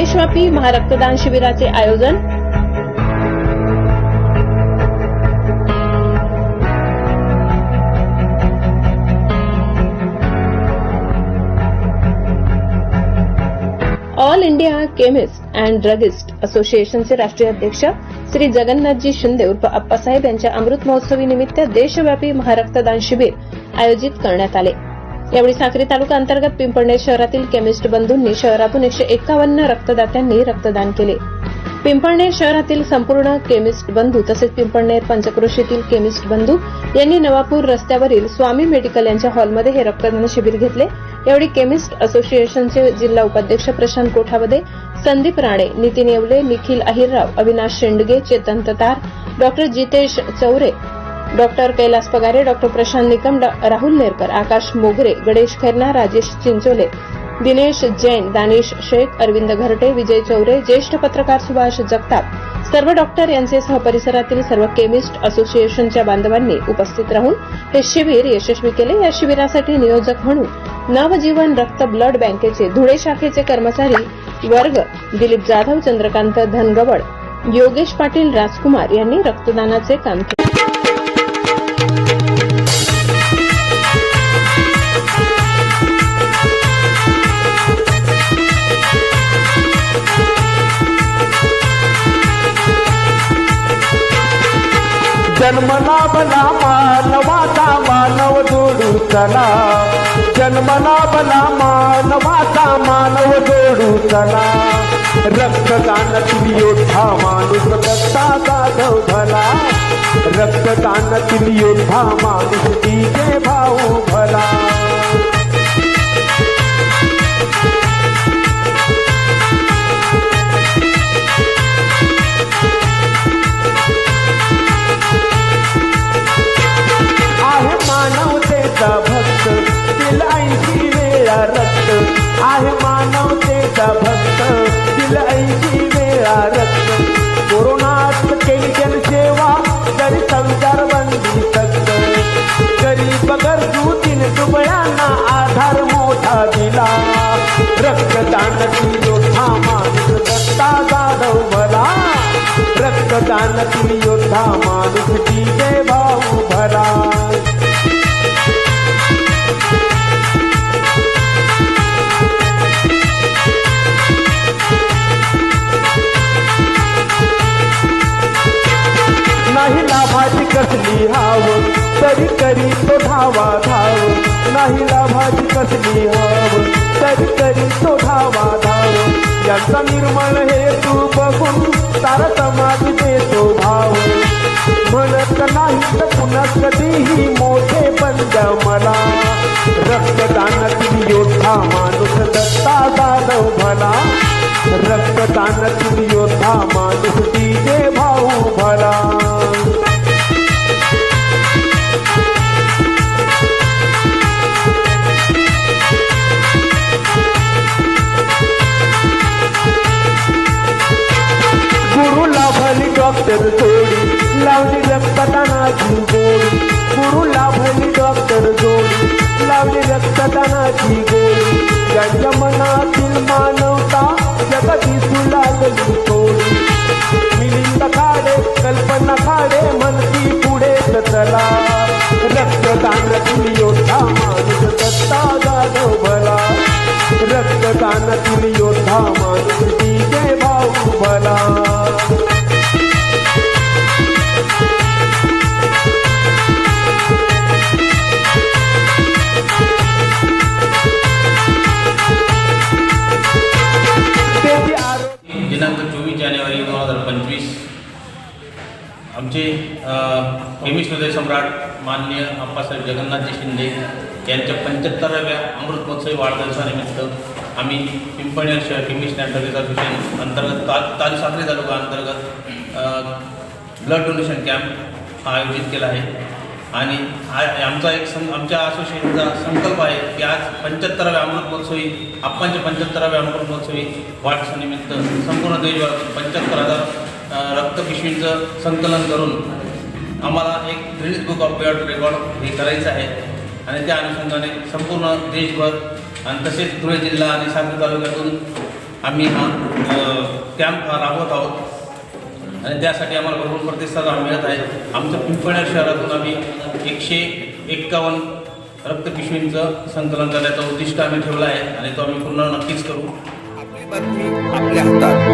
देशव्यापी महारक्तदान शिबिराचे आयोजन. All India chemist and druggist असोसिएशनचे राष्ट्रीय अध्यक्ष श्री जगन्नाथजी शिंदे उर्फ अप्पासाहेब यांच्या अमृत महोत्सवी निमित्त देशव्यापी महारक्तदान शिबिर आयोजित करण्यात आले. यावेळी साक्री तालुका अंतर्गत पिंपळनेर शहरातील केमिस्ट बंधूंनी शहरातून एकशे एकावन्न रक्तदात्यांनी रक्तदान केले. पिंपळनेर शहरातील संपूर्ण केमिस्ट बंधू तसेच पिंपळनेर पंचक्रोशीतील केमिस्ट बंधू यांनी नवापूर रस्त्यावरील स्वामी मेडिकल यांच्या हॉलमध्ये हे रक्तदान शिबिर घेतले. यावेळी केमिस्ट असोसिएशनचे जिल्हा उपाध्यक्ष Prashant Kothawade Sandeep Rane Nitin Yewale Nikhil Ahirrao Avinash Shendge Chetan Tatar doctor Jitesh Chaure doctor Kailas Pagare doctor Prashant Nikam डॉ- राहुल नेरकर आकाश मोगरे गणेश खैरना राजेश चिंचोले दिनेश जैन दानिश शेख अरविंद घरटे विजय चौरे ज्येष्ठ पत्रकार सुभाष जगताप. सर्व डॉक्टर यांचे सहपरिसरातील सर्व केमिस्ट असोसिएशनच्या बांधवांनी उपस्थित राहून हे शिबिर यशस्वी केले. या शिबिरासाठी नियोजक म्हणून नवजीवन रक्त ब्लड बँकेचे धुळे शाखेचे कर्मचारी वर्ग दिलीप जाधव चंद्रकांत धनगवड योगेश पाटील राजकुमार यांनी रक्तदानाचे काम केले. जन्मला बला मानवाचा मानव जोडू चला जन्मला बला मानवाचा मानव जोडू चला रक्तदान योद्धा माणूस दत्ता जाधव भला रक्तदान योद्धा माणूस डीजे भाऊ भला. मानवतेचा भक्त. दिल ऐंशी वेळा रक्त. आहे मानवतेचा भक्त. दिल ऐंशी वेळा रक्त. कोरोनात केली जनसेवा तरी संसार बंदी सक्त. गरीब गरजू तीन दुबळ्यांना आधार मोठा दिला. रक्तदान योद्धा माणूस दत्ता जाधव भला रक्तदानातील योद्धा माणूस कसली हाव तरी करी तो धावा धाव नाही लाभाची कसली हाव तरी करी तो धावा धाव. यांचा निर्मळ हे तू बघून सारा समाज देतो भाव. म्हणत नाही तर पुन्हा कधीही मोठे बंद मला. रक्तदानातील योद्धा माणूस दत्ता जाधव भला रक्तदानातील योद्धा माणूस डॉक्टर जोडी. लावली रक्तदानाची गोडी. गुरु लाभली डॉक्टर जोडी. लावली रक्तदानाची गोडी. त्यांच्या मनातील मानवता जगती सुलागली लागली मिलिंद खाडे कल्पना खाडे म्हणती पुढे चला रक्तदानातील योद्धा माणूस सत्ता जाधव भला रक्तदान रक्तदानातील योद्धा माणूस डीजे भाऊ भला आमचे अ, सम्राट माननीय अप्पासाहेब जगन्नाथजी शिंदे यांच्या पंच्याहत्तराव्या अमृत महोत्सवी वाढदिवसानिमित्त आम्ही पिंपळनेर शहर केमिस्ट अँड असोसिएशन अंतर्गत ता तालु तालुका अंतर्गत ब्लड डोनेशन कॅम्प हा आयोजित केला आहे. आणि हा आमचा एक सं आमच्या असोसिएशनचा संकल्प आहे की आज पंच्याहत्तराव्या अमृत महोत्सवी आप्पांच्या पंच्याहत्तराव्या अमृत महोत्सवी वाढदिवसानिमित्त संपूर्ण देशभर पंच्याहत्तर हजार रक्त रक्तपिशवींचं संकलन करून आम्हाला एक Guinness book of world record हे करायचं आहे. आणि त्या अनुषंगाने संपूर्ण देशभर आणि तसेच धुळे जिल्हा आणि सागरी तालुक्यातून आम्ही हा कॅम्प राबवत आहोत. आणि त्यासाठी आम्हाला भरपूर प्रतिसाद मिळत आहे. आमच्या पिंपळनेर शहरातून आम्ही एकशे एक्कावन्न रक्तपिशवींचं संकलन करण्याचा उद्दिष्ट आम्ही ठेवलं आहे. आणि तो आम्ही पूर्ण नक्कीच करू. आपली बातमी आपल्या हातात.